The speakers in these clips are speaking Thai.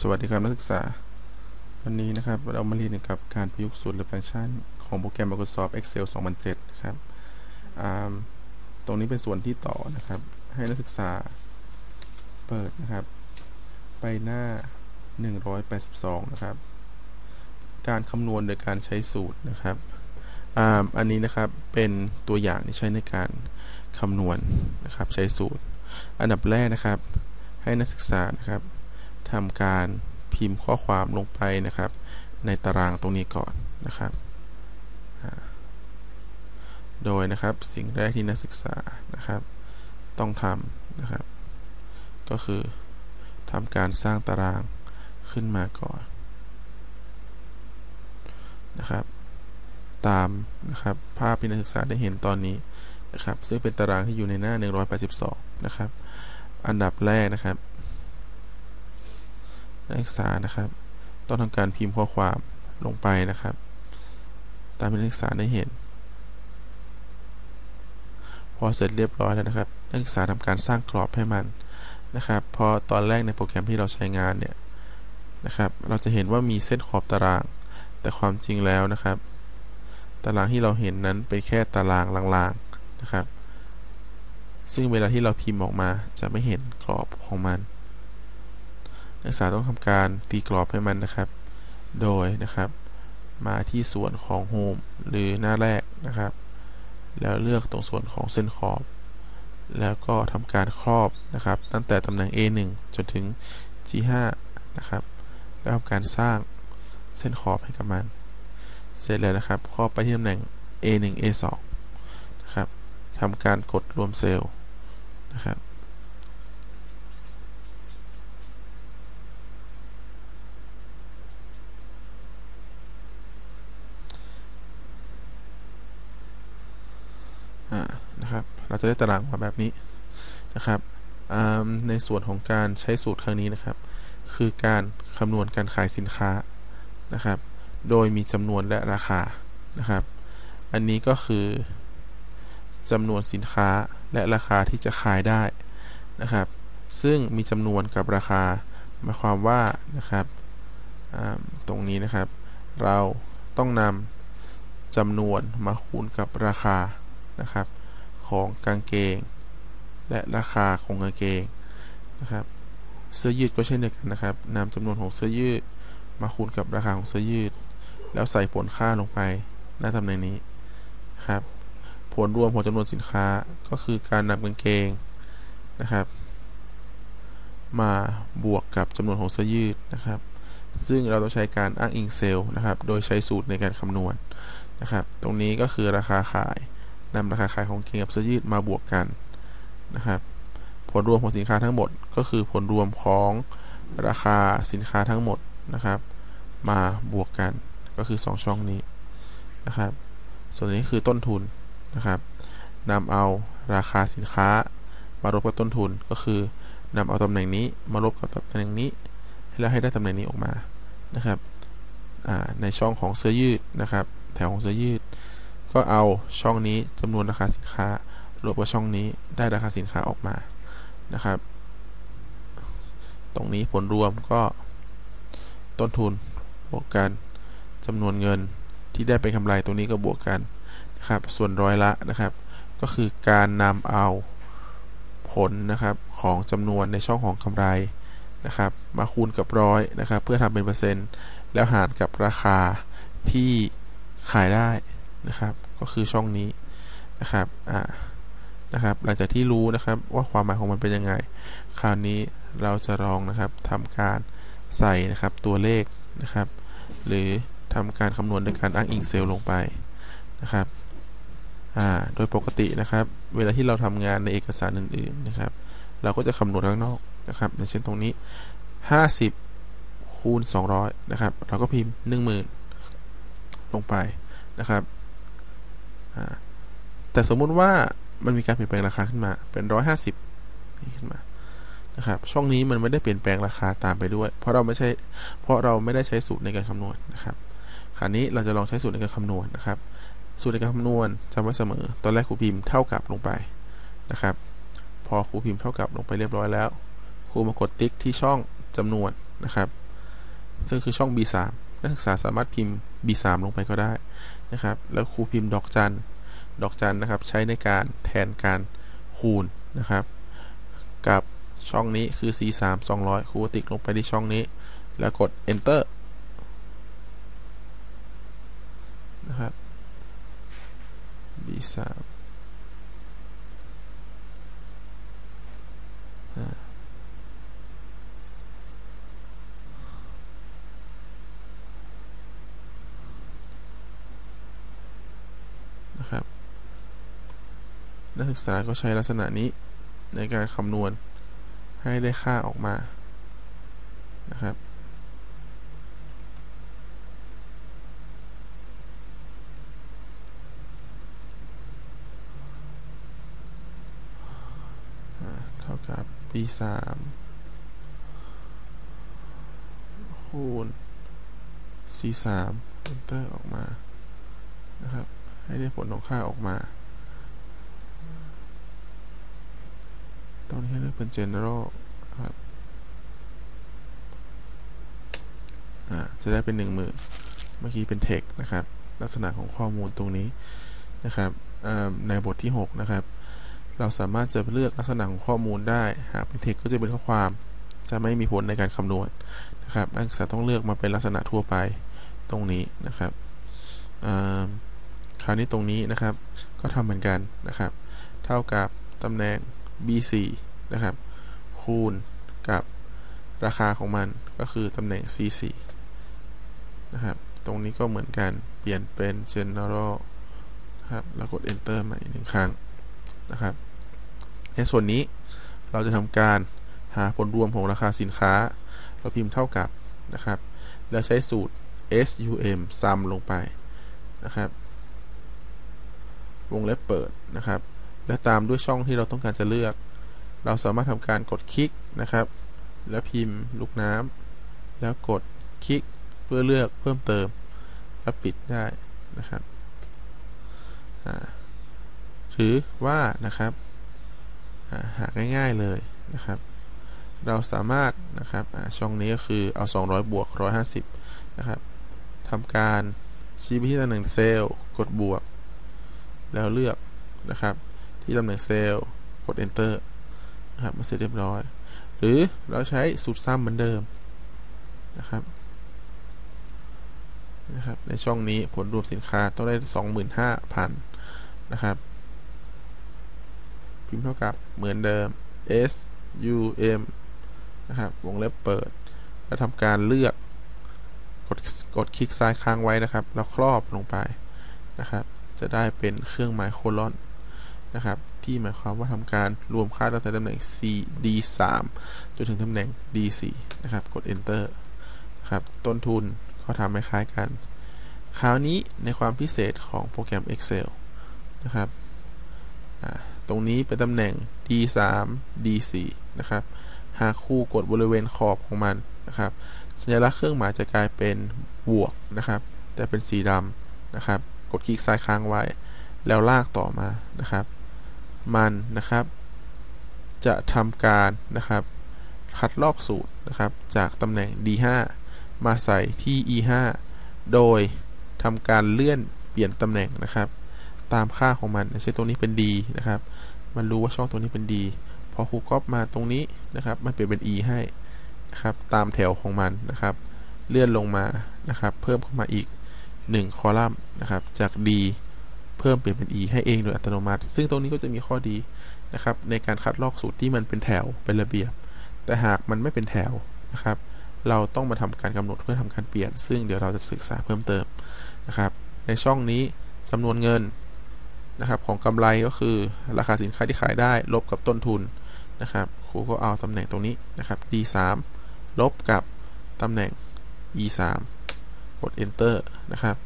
สวัสดีครับนักศึกษา วันนี้นะครับ เรามาเรียนกับการประยุกต์สูตรหรือฟังก์ชัน ของโปรแกรม Microsoft Excel 2007นะครับ ตรงนี้เป็นส่วนที่ต่อนะครับ ให้นักศึกษาเปิดนะครับ ไปหน้า 182 นะครับ การคำนวณโดยการใช้สูตรนะครับออันนี้นะครับเป็นตัวอย่างที่ใช้ในการคำนวณนะครับ ใช้สูตร อันดับแรกนะครับ ให้นักศึกษานะครับ ทำการพิมพ์ข้อความลงไปนะครับ ในตารางตรงนี้ก่อนนะครับ โดยนะครับสิ่งแรกที่นักศึกษานะครับ ต้องทำนะครับ ก็คือทำการสร้างตารางขึ้นมาก่อนนะครับ ตามนะครับภาพที่นักศึกษาได้เห็นตอนนี้นะครับ ซึ่งเป็นตารางที่อยู่ในหน้า 182 นะครับ อันดับแรกนะครับ นักศึกษานะครับ ต้องทำการพิมพ์ข้อความลงไปนะครับ ตามที่นักศึกษาได้เห็น พอเสร็จเรียบร้อยแล้วนะครับ นักศึกษาทำการสร้างกรอบให้มันนะครับ พอตอนแรกในโปรแกรมที่เราใช้งานเนี่ยนะครับ เราจะเห็นว่ามีเส้นขอบตาราง แต่ความจริงแล้วนะครับ ตารางที่เราเห็นนั้นเป็นแค่ตารางลางๆนะครับ ซึ่งเวลาที่เราพิมพ์ออกมาจะไม่เห็นกรอบของมัน นักศึกษาต้องทำการตีกรอบให้มันนะครับ โดยนะครับ มาที่ส่วนของ Home หรือหน้าแรกนะครับ แล้วเลือกตรงส่วนของเส้นขอบ แล้วก็ทำการครอบนะครับ ตั้งแต่ตำแหน่ง A1 จนถึง G5 นะครับแล้วทำการสร้างเส้นขอบให้กับมัน เสร็จแล้วนะครับ ครอบไปที่ตำแหน่ง A1 A2 นะครับทำการกดรวมเซลล์นะครับ อ่า นะครับ เรา จะได้ตารางมาแบบนี้นะครับ ในส่วนของการใช้สูตรครั้งนี้นะครับ คือการคำนวณการขายสินค้านะครับ โดยมีจำนวนและราคานะครับ อันนี้ก็คือจำนวนสินค้าและราคาที่จะขายได้นะครับ ซึ่งมีจำนวนกับราคาหมายความว่านะครับตรงนี้นะครับ เราต้องนำจำนวนมาคูณกับราคานะครับ ของกางเกง และราคาของกางเกงนะครับเสื้อยืดก็เช่นเดียวกันนะครับนำจำนวนของเสื้อยืดมาคูณกับราคาของเสื้อยืด แล้วใส่ผลค่าลงไปหน้าตำแหน่งนี้นะครับผลรวมของจำนวนสินค้าก็คือการนำกางเกงนะครับ มาบวกกับจำนวนของเสื้อยืดนะครับ ซึ่งเราต้องใช้การอ้างอิงเซลล์นะครับ โดยใช้สูตรในการคำนวณนะครับ ตรงนี้ก็คือราคาขาย นำราคาขายของเกงกับเสื้อยืดมาบวกกันนะครับ ผลรวมของสินค้าทั้งหมด ก็คือผลรวมของราคาสินค้าทั้งหมดนะครับ มาบวกกันก็คือ 2 ช่องนี้นะครับ ส่วนนี้คือต้นทุนนะครับนำเอาราคาสินค้า มาลบกับต้นทุนก็คือนำเอาตำแหน่งนี้มาลบกับตำแหน่งนี้ แล้วให้ได้ตำแหน่งนี้ออกมานะครับในช่องของเสื้อยืดนะครับ แถวของเสื้อยืด ก็เอาช่องนี้จำนวนราคาสินค้ารวมกับช่องนี้ได้ราคาสินค้าออกมานะครับ ตรงนี้ผลรวมก็ต้นทุนบวกกันจำนวนเงินที่ได้เป็นกำไรตรงนี้ก็บวกกันนะครับ ส่วนร้อยละนะครับ ก็คือการนำเอาผลนะครับของจำนวนในช่องของกำไรนะครับ มาคูณกับร้อยนะครับ เพื่อทำเป็นเปอร์เซ็นต์ แล้วหารกับราคาที่ขายได้ นะครับ ก็คือช่องนี้นะครับอ่านะครับ หลังจากที่รู้นะครับว่าความหมายของมันเป็นยังไง คราวนี้เราจะลองนะครับทำการใส่นะครับตัวเลขนะครับ หรือทำการคำนวณด้วยการอ้างอิงเซลล์ลงไปนะครับอ่าโดยปกตินะครับ เวลาที่เราทำงานในเอกสารอื่นๆนะครับ เราก็จะคำนวณข้างนอกนะครับ อย่างเช่นตรงนี้ 50 คูณ 200 นะครับ เราก็พิมพ์ 10,000 ลงไปนะครับ แต่สมมุติว่ามันมีการเปลี่ยนแปลงราคาขึ้นมา เป็น150ขึ้นมานะครับช่องนี้มันไม่ได้เปลี่ยนแปลงราคาตามไปด้วย เพราะเราไม่ใช่เพราะเราไม่ได้ใช้สูตรในการคำนวณนะครับคราวนี้เราจะลองใช้สูตรในการคำนวณนะครับ สูตรในการคำนวณจำไว้เสมอ ตอนแรกครูพิมพ์เท่ากับลงไปนะครับ พอครูพิมพ์เท่ากับลงไปเรียบร้อยแล้วครูมากดติ๊กที่ช่องจำนวนนะครับ ซึ่งคือช่อง B3 นักศึกษาสามารถพิมพ์ B3 ลงไปก็ได้ นะครับ แล้วครูพิมพ์ดอกจัน ดอกจันนะครับ ใช้ในการแทนการคูณนะครับ กับช่องนี้คือ C3 200ครูติ๊กลงไปที่ช่องนี้ แล้วกด enter นะครับ B3 นะ นักศึกษาก็ใช้ลักษณะนี้ในการคำนวณให้ได้ค่าออกมานะครับเท่ากับ b 3คูณ c 3 enter ออกมานะครับ ให้ได้ผลของค่าออกมา ตรงนี้เลือกเป็น general ครับจะได้เป็น1มือเมื่อกี้เป็น text นะครับ ลักษณะของข้อมูลตรงนี้นะครับในบทที่ 6 นะครับ เราสามารถจะเลือกลักษณะของข้อมูลได้ หากเป็น text ก็จะเป็นข้อความ จะไม่มีผลในการคำนวณนะครับ นักศึกษาต้องเลือกมาเป็นลักษณะทั่วไปตรงนี้นะครับคราวนี้ตรงนี้นะครับ ก็ทำเหมือนกันนะครับ เท่ากับตำแหน่ง B4 นะครับ คูณกับราคาของมันก็คือตำแหน่ง C4 นะครับ ตรงนี้ก็เหมือนกันเปลี่ยนเป็น general ครับแล้วกด enter ใหม่หนึ่งครั้งนะครับ ในส่วนนี้เราจะทำการหาผลรวมของราคาสินค้า เราพิมพ์เท่ากับนะครับ แล้วใช้สูตร sum sum ลงไปนะครับ วงเล็บเปิดนะครับ และตามด้วยช่องที่เราต้องการจะเลือก เราสามารถทำการกดคลิกนะครับ แล้วพิมพ์ลูกน้ำแล้วกดคลิกเพื่อเลือกเพิ่มเติม แล้วปิดได้นะครับหรือว่านะครับหาง่ายๆเลยนะครับ เราสามารถนะครับช่องนี้ก็คือเอา 200 บวก 150 นะครับทำการชี้ไปที่ตำแหน่งเซลล์กดบวก แล้วเลือกนะครับ ที่ตำแหน่งเซลล์กด enter นะครับมาเสร็จเรียบร้อย หรือเราใช้สูตรซ้ำเหมือนเดิมนะครับนะครับ ในช่องนี้ผลรวมสินค้าต้องได้ 25,000 นะครับ พิมพ์เท่ากับเหมือนเดิม S U M นะครับ วงเล็บเปิด แล้วทำการเลือก กดกดคลิกซ้ายค้างไว้นะครับ แล้วครอบลงไปนะครับ จะได้เป็นเครื่องหมายโคลอนนะครับ ที่หมายความว่าทำการรวมค่าตั้งแต่ตำแหน่ง C D3 จนถึงตำแหน่ง D4 นะครับ กด Enter ครับต้นทุนก็ทำคล้ายกัน คราวนี้ในความพิเศษของโปรแกรม Excel นะครับตรงนี้เป็นตำแหน่ง D3 D4 นะครับหากคู่กดบริเวณขอบของมันนะครับสัญลักษณ์เครื่องหมายจะกลายเป็นบวกนะครับ แต่เป็นสีดำนะครับ กดคลิกซ้ายค้างไว้ แล้วลากต่อมานะครับ มันนะครับ จะทำการนะครับคัดลอกสูตรนะครับ จากตำแหน่ง D5 มาใส่ที่ E5 โดยทำการเลื่อนเปลี่ยนตำแหน่งนะครับ ตามค่าของมันเช่นตรงนี้เป็น D นะครับ มันรู้ว่าช่องตรงนี้เป็น D พอครูก๊อปมาตรงนี้นะครับ มันเปลี่ยนเป็น E ให้นะครับตามแถวของมันนะครับ เลื่อนลงมานะครับ เพิ่มเข้ามาอีก 1 คอลัมน์นะครับจาก D เพิ่มเปลี่ยนเป็น E ให้เองโดยอัตโนมัติ ซึ่งตรงนี้ก็จะมีข้อดีนะครับในการคัดลอกสูตรที่มันเป็นแถวเป็นระเบียบ แต่หากมันไม่เป็นแถวนะครับ เราต้องมาทำการกำหนดเพื่อทำการเปลี่ยน ซึ่งเดี๋ยวเราจะศึกษาเพิ่มเติมนะครับ ในช่องนี้จำนวนเงินนะครับของกำไรก็คือราคาสินค้าที่ขายได้ลบกับต้นทุนนะครับครูก็เอาตำแหน่งตรงนี้นะครับ D3 ลบกับตำแหน่ง E3 กด enter นะครับ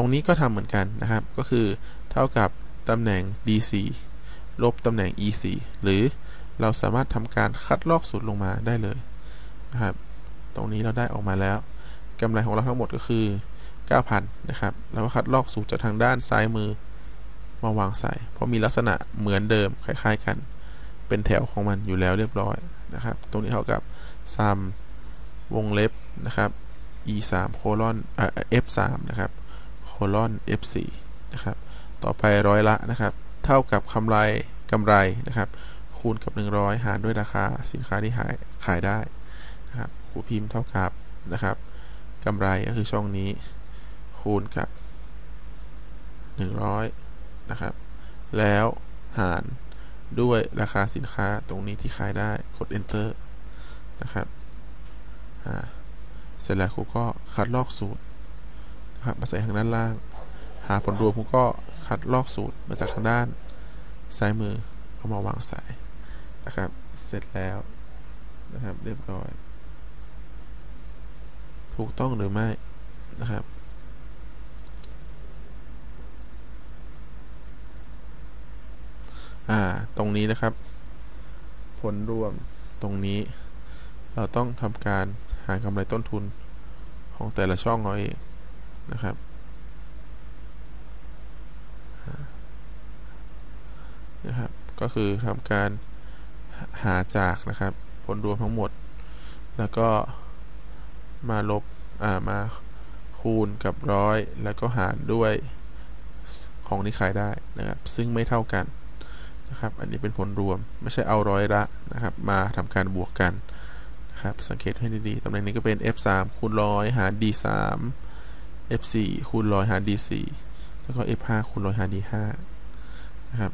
รงนี้ก็ทำเหมือนกันนะครับ ก็คือเท่ากับตำแหน่ง D4 ลบตำแหน่ง E4 หรือเราสามารถทำการคัดลอกสูตรลงมาได้เลยนะครับ ตรงนี้เราได้ออกมาแล้วกำไรของเราทั้งหมดก็คือ 9,000 นะครับแล้วก็คัดลอกสูตรจากทางด้านซ้ายมือมาวางใส่ เพราะมีลักษณะเหมือนเดิมคล้าย ๆกัน เป็นแถวของมันอยู่แล้วเรียบร้อยนะครับ ตรงนี้เท่ากับ sum วงเล็บนะครับ e 3โคลอนเอ่อ f 3นะครับ ลอน f 4 นะครับ ต่อไปร้อยละนะครับ เท่ากับกำไรกำไรนะครับ คูณกับ 100 หารด้วยราคาสินค้าที่ขายขายได้นะครับคูพิมพ์เท่ากับนะครับกำไรก็คือช่องนี้ คูณกับ 100 นะครับ แล้วหารด้วยราคาสินค้าตรงนี้ที่ขายได้กด enter นะครับ เสร็จแล้วครูก็คัดลอกสูตร นะครับมาใส่ทางด้านล่าง หาผลรวมครูก็คัดลอกสูตรมาจากทางด้านซ้ายมือเอามาวางใส่นะครับ เสร็จแล้วนะครับเรียบร้อย ถูกต้องหรือไม่นะครับอ่า ตรงนี้นะครับ ผลรวมตรงนี้ เราต้องทำการหากำไรต้นทุนของแต่ละช่องเอาเอง นะครับ นะครับ ก็คือทำการหาจากนะครับ ผลรวมทั้งหมด แล้วก็มาลบ อ่า มาคูณกับร้อย แล้วก็หารด้วยของที่ขายได้นะครับ ซึ่งไม่เท่ากันนะครับ อันนี้เป็นผลรวม ไม่ใช่เอาร้อยละนะครับ มาทำการบวกกันนะครับ สังเกตให้ดีๆตำแหน่งนี้ก็เป็น f 3 คูณร้อยหาร d 3 f 4คูณร้อยหาร d 4แล้วก็ f 5คูณร้อยหาร d 5นะครับ